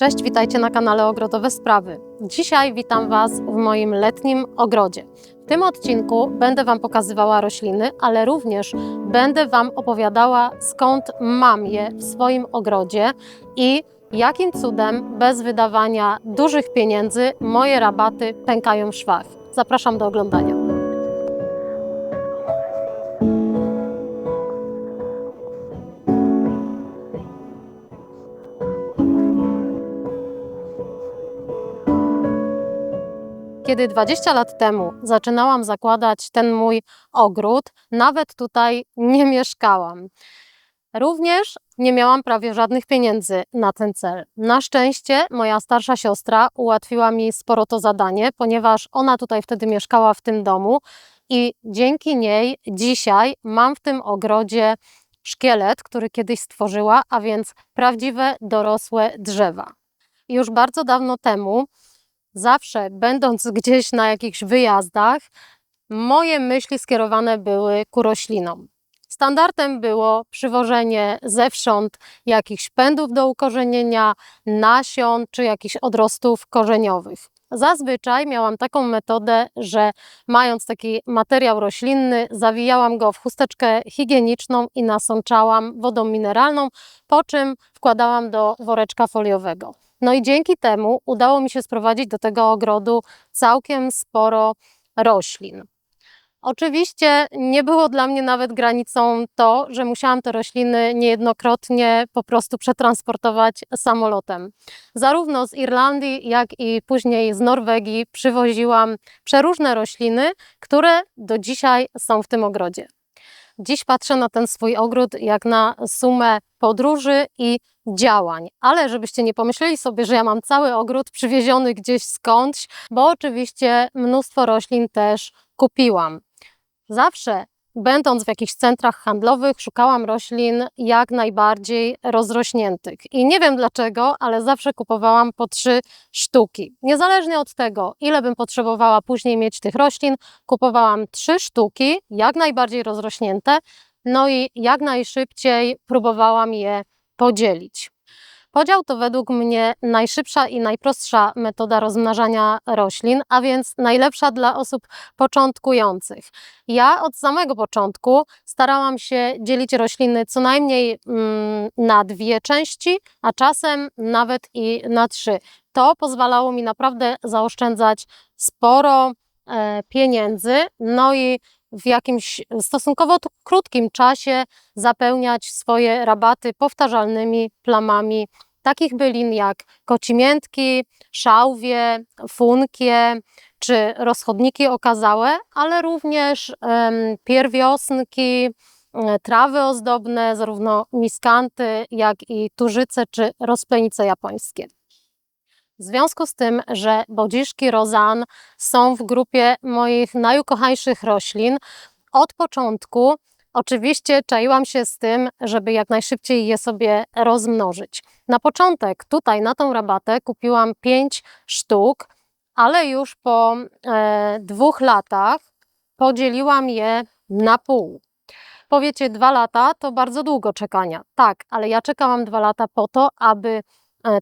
Cześć, witajcie na kanale Ogrodowe Sprawy. Dzisiaj witam Was w moim letnim ogrodzie. W tym odcinku będę Wam pokazywała rośliny, ale również będę Wam opowiadała skąd mam je w swoim ogrodzie i jakim cudem bez wydawania dużych pieniędzy moje rabaty pękają w szwach. Zapraszam do oglądania. Kiedy 20 lat temu zaczynałam zakładać ten mój ogród, nawet tutaj nie mieszkałam. Również nie miałam prawie żadnych pieniędzy na ten cel. Na szczęście moja starsza siostra ułatwiła mi sporo to zadanie, ponieważ ona tutaj wtedy mieszkała w tym domu i dzięki niej dzisiaj mam w tym ogrodzie szkielet, który kiedyś stworzyła, a więc prawdziwe dorosłe drzewa. Już bardzo dawno temu zawsze będąc gdzieś na jakichś wyjazdach, moje myśli skierowane były ku roślinom. Standardem było przywożenie zewsząd jakichś pędów do ukorzenienia, nasion czy jakichś odrostów korzeniowych. Zazwyczaj miałam taką metodę, że mając taki materiał roślinny, zawijałam go w chusteczkę higieniczną i nasączałam wodą mineralną, po czym wkładałam do woreczka foliowego. No i dzięki temu udało mi się sprowadzić do tego ogrodu całkiem sporo roślin. Oczywiście nie było dla mnie nawet granicą to, że musiałam te rośliny niejednokrotnie po prostu przetransportować samolotem. Zarówno z Irlandii, jak i później z Norwegii przywoziłam przeróżne rośliny, które do dzisiaj są w tym ogrodzie. Dziś patrzę na ten swój ogród jak na sumę podróży i działań. Ale żebyście nie pomyśleli sobie, że ja mam cały ogród przywieziony gdzieś skądś, bo oczywiście mnóstwo roślin też kupiłam. Zawsze będąc w jakichś centrach handlowych, szukałam roślin jak najbardziej rozrośniętych. I nie wiem dlaczego, ale zawsze kupowałam po trzy sztuki. Niezależnie od tego, ile bym potrzebowała później mieć tych roślin, kupowałam trzy sztuki, jak najbardziej rozrośnięte, no i jak najszybciej próbowałam je podzielić. Podział to według mnie najszybsza i najprostsza metoda rozmnażania roślin, a więc najlepsza dla osób początkujących. Ja od samego początku starałam się dzielić rośliny co najmniej mm, na dwie części, a czasem nawet i na trzy. To pozwalało mi naprawdę zaoszczędzać sporo e, pieniędzy, no i w jakimś stosunkowo krótkim czasie zapełniać swoje rabaty powtarzalnymi plamami takich bylin jak kocimiętki, szałwie, funkie czy rozchodniki okazałe, ale również pierwiosnki, trawy ozdobne, zarówno miskanty, jak i tużyce czy rozplenice japońskie. W związku z tym, że bodziszki rozan są w grupie moich najukochańszych roślin, od początku oczywiście czaiłam się z tym, żeby jak najszybciej je sobie rozmnożyć. Na początek tutaj na tą rabatę kupiłam 5 sztuk, ale już po e, dwóch latach podzieliłam je na pół. Powiecie, dwa lata to bardzo długo czekania. Tak, ale ja czekałam dwa lata po to, aby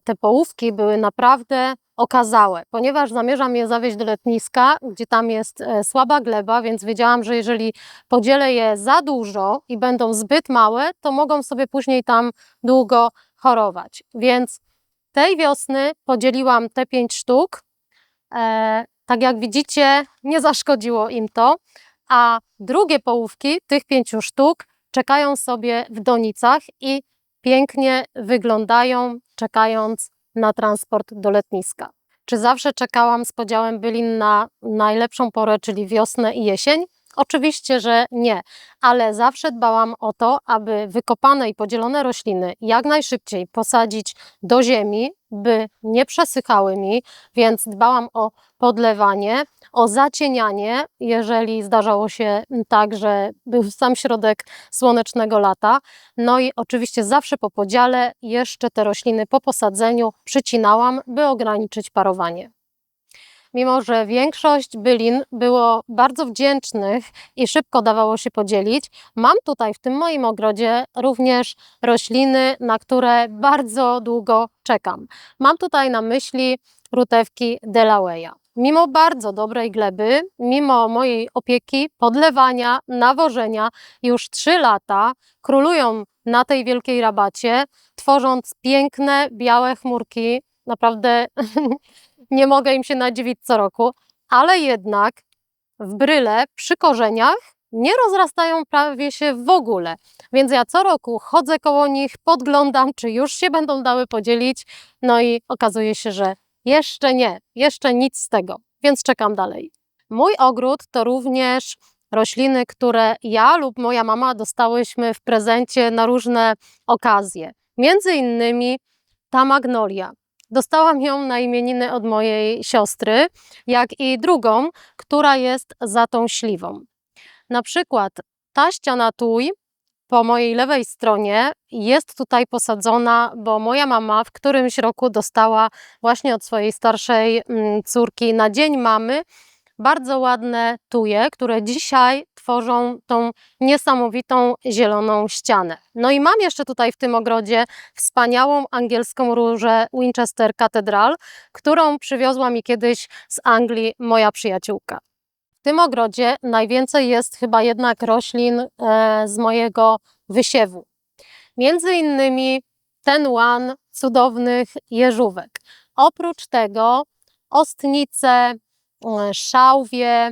te połówki były naprawdę okazałe, ponieważ zamierzam je zawieźć do letniska, gdzie tam jest e, słaba gleba, więc wiedziałam, że jeżeli podzielę je za dużo i będą zbyt małe, to mogą sobie później tam długo chorować. Więc tej wiosny podzieliłam te pięć sztuk. E, tak jak widzicie, nie zaszkodziło im to, a drugie połówki tych pięciu sztuk czekają sobie w donicach i pięknie wyglądają, czekając na transport do letniska. Czy zawsze czekałam z podziałem bylin na najlepszą porę, czyli wiosnę i jesień? Oczywiście, że nie, ale zawsze dbałam o to, aby wykopane i podzielone rośliny jak najszybciej posadzić do ziemi, by nie przesychały mi, więc dbałam o podlewanie, o zacienianie, jeżeli zdarzało się tak, że był sam środek słonecznego lata. No i oczywiście zawsze po podziale jeszcze te rośliny po posadzeniu przycinałam, by ograniczyć parowanie. mimo że większość bylin było bardzo wdzięcznych i szybko dawało się podzielić, mam tutaj w tym moim ogrodzie również rośliny, na które bardzo długo czekam. Mam tutaj na myśli rutewki Delaware. Mimo bardzo dobrej gleby, mimo mojej opieki, podlewania, nawożenia, już 3 lata królują na tej wielkiej rabacie, tworząc piękne, białe chmurki. Naprawdę nie mogę im się nadziwić co roku, ale jednak w bryle przy korzeniach nie rozrastają prawie się w ogóle. Więc ja co roku chodzę koło nich, podglądam, czy już się będą dały podzielić. No i okazuje się, że jeszcze nie, jeszcze nic z tego, więc czekam dalej. Mój ogród to również rośliny, które ja lub moja mama dostałyśmy w prezencie na różne okazje. Między innymi ta magnolia. Dostałam ją na imieniny od mojej siostry, jak i drugą, która jest za tą śliwą. Na przykład ta ściana tuj po mojej lewej stronie jest tutaj posadzona, bo moja mama w którymś roku dostała właśnie od swojej starszej mm, córki na dzień mamy bardzo ładne tuje, które dzisiaj tworzą tą niesamowitą zieloną ścianę. No i mam jeszcze tutaj w tym ogrodzie wspaniałą angielską różę Winchester Cathedral, którą przywiozła mi kiedyś z Anglii moja przyjaciółka. Tym ogrodzie najwięcej jest chyba jednak roślin e, z mojego wysiewu. Między innymi ten łan cudownych jeżówek. Oprócz tego ostnice, e, szałwie,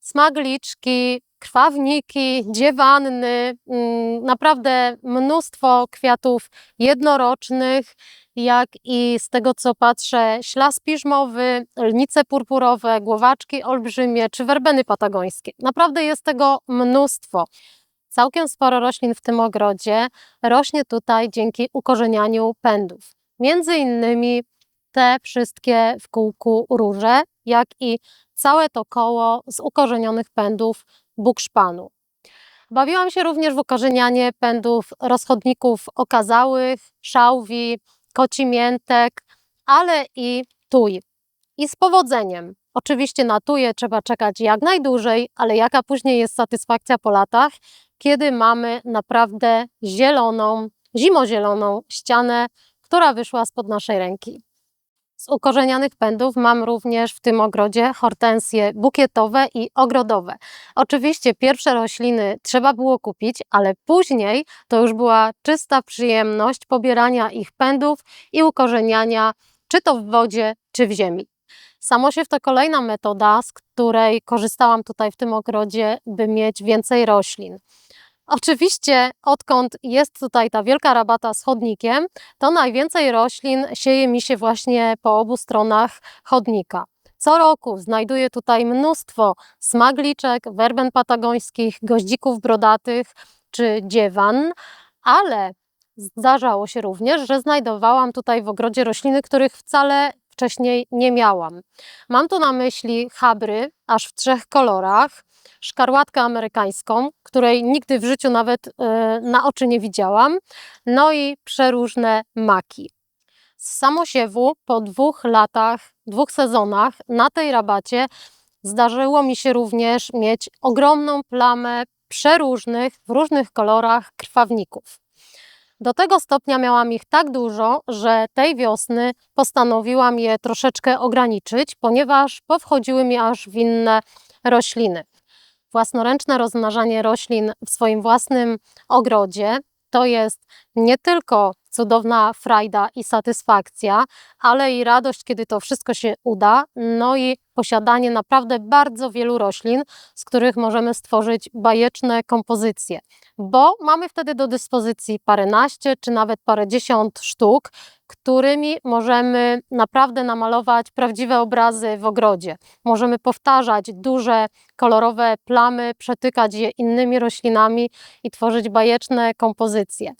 smagliczki, krwawniki, dziewanny, mm, naprawdę mnóstwo kwiatów jednorocznych, jak i z tego co patrzę ślas piżmowy, lnice purpurowe, głowaczki olbrzymie czy werbeny patagońskie. Naprawdę jest tego mnóstwo. Całkiem sporo roślin w tym ogrodzie rośnie tutaj dzięki ukorzenianiu pędów. Między innymi te wszystkie w kółku róże, jak i całe to koło z ukorzenionych pędów bukszpanu. Bawiłam się również w ukorzenianie pędów rozchodników okazałych, szałwi, kocimiętek, ale i tuj. I z powodzeniem. Oczywiście na tuje trzeba czekać jak najdłużej, ale jaka później jest satysfakcja po latach, kiedy mamy naprawdę zieloną, zimozieloną ścianę, która wyszła spod naszej ręki. Z ukorzenianych pędów mam również w tym ogrodzie hortensje bukietowe i ogrodowe. Oczywiście pierwsze rośliny trzeba było kupić, ale później to już była czysta przyjemność pobierania ich pędów i ukorzeniania, czy to w wodzie, czy w ziemi. Samosiew to kolejna metoda, z której korzystałam tutaj w tym ogrodzie, by mieć więcej roślin. Oczywiście, odkąd jest tutaj ta wielka rabata z chodnikiem, to najwięcej roślin sieje mi się właśnie po obu stronach chodnika. Co roku znajduję tutaj mnóstwo smagliczek, werben patagońskich, goździków brodatych czy dziewan, ale zdarzało się również, że znajdowałam tutaj w ogrodzie rośliny, których wcale wcześniej nie miałam. Mam tu na myśli chabry, aż w trzech kolorach, szkarłatkę amerykańską, której nigdy w życiu nawet y, na oczy nie widziałam, no i przeróżne maki. Z samosiewu po dwóch latach, dwóch sezonach na tej rabacie zdarzyło mi się również mieć ogromną plamę przeróżnych, w różnych kolorach krwawników. Do tego stopnia miałam ich tak dużo, że tej wiosny postanowiłam je troszeczkę ograniczyć, ponieważ powchodziły mi aż w inne rośliny własnoręczne rozmnażanie roślin w swoim własnym ogrodzie. To jest nie tylko cudowna frajda i satysfakcja, ale i radość, kiedy to wszystko się uda, no i posiadanie naprawdę bardzo wielu roślin, z których możemy stworzyć bajeczne kompozycje, bo mamy wtedy do dyspozycji paręnaście czy nawet parędziesiąt sztuk, którymi możemy naprawdę namalować prawdziwe obrazy w ogrodzie. Możemy powtarzać duże, kolorowe plamy, przetykać je innymi roślinami i tworzyć bajeczne kompozycje.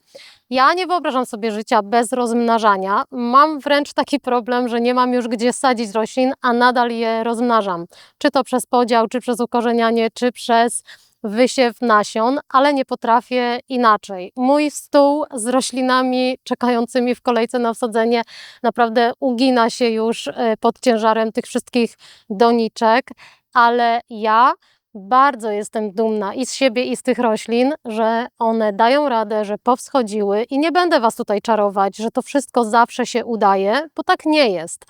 Ja nie wyobrażam sobie życia bez rozmnażania. Mam wręcz taki problem, że nie mam już gdzie sadzić roślin, a nadal je rozmnażam. Czy to przez podział, czy przez ukorzenianie, czy przez wysiew nasion, ale nie potrafię inaczej. Mój stół z roślinami czekającymi w kolejce na wsadzenie naprawdę ugina się już e, pod ciężarem tych wszystkich doniczek, ale ja bardzo jestem dumna i z siebie, i z tych roślin, że one dają radę, że powschodziły i nie będę Was tutaj czarować, że to wszystko zawsze się udaje, bo tak nie jest.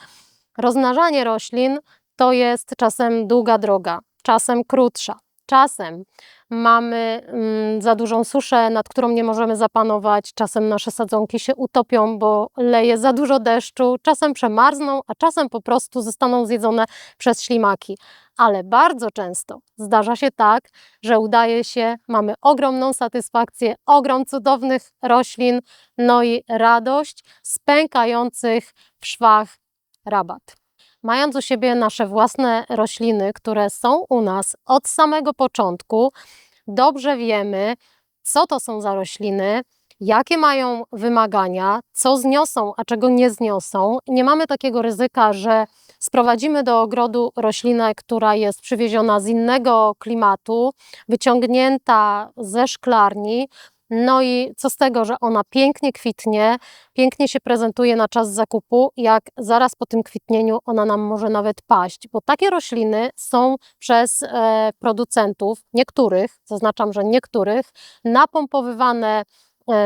Rozmnażanie roślin to jest czasem długa droga, czasem krótsza. Czasem mamy mm, za dużą suszę, nad którą nie możemy zapanować, czasem nasze sadzonki się utopią, bo leje za dużo deszczu, czasem przemarzną, a czasem po prostu zostaną zjedzone przez ślimaki. Ale bardzo często zdarza się tak, że udaje się, mamy ogromną satysfakcję, ogrom cudownych roślin, no i radość z pękających w szwach rabat. Mając u siebie nasze własne rośliny, które są u nas od samego początku, dobrze wiemy, co to są za rośliny, jakie mają wymagania, co zniosą, a czego nie zniosą. Nie mamy takiego ryzyka, że sprowadzimy do ogrodu roślinę, która jest przywieziona z innego klimatu, wyciągnięta ze szklarni, no i co z tego, że ona pięknie kwitnie, pięknie się prezentuje na czas zakupu, jak zaraz po tym kwitnieniu ona nam może nawet paść, bo takie rośliny są przez e, producentów, niektórych, zaznaczam, że niektórych, napompowywane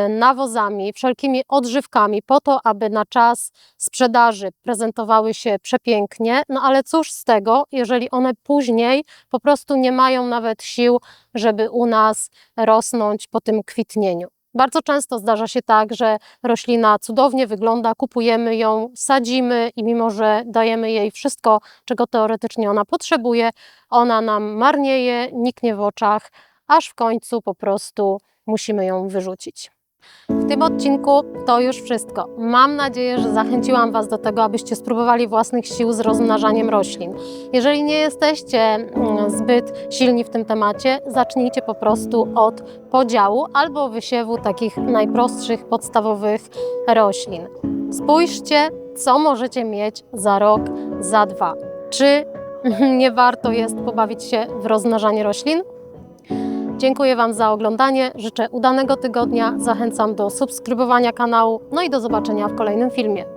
nawozami, wszelkimi odżywkami po to, aby na czas sprzedaży prezentowały się przepięknie. No ale cóż z tego, jeżeli one później po prostu nie mają nawet sił, żeby u nas rosnąć po tym kwitnieniu. Bardzo często zdarza się tak, że roślina cudownie wygląda, kupujemy ją, sadzimy i mimo, że dajemy jej wszystko, czego teoretycznie ona potrzebuje, ona nam marnieje, niknie w oczach, aż w końcu po prostu musimy ją wyrzucić. W tym odcinku to już wszystko. Mam nadzieję, że zachęciłam Was do tego, abyście spróbowali własnych sił z rozmnażaniem roślin. Jeżeli nie jesteście mm, zbyt silni w tym temacie, zacznijcie po prostu od podziału albo wysiewu takich najprostszych, podstawowych roślin. Spójrzcie, co możecie mieć za rok, za dwa. Czy nie warto jest pobawić się w rozmnażanie roślin? Dziękuję Wam za oglądanie, życzę udanego tygodnia, zachęcam do subskrybowania kanału, no i do zobaczenia w kolejnym filmie.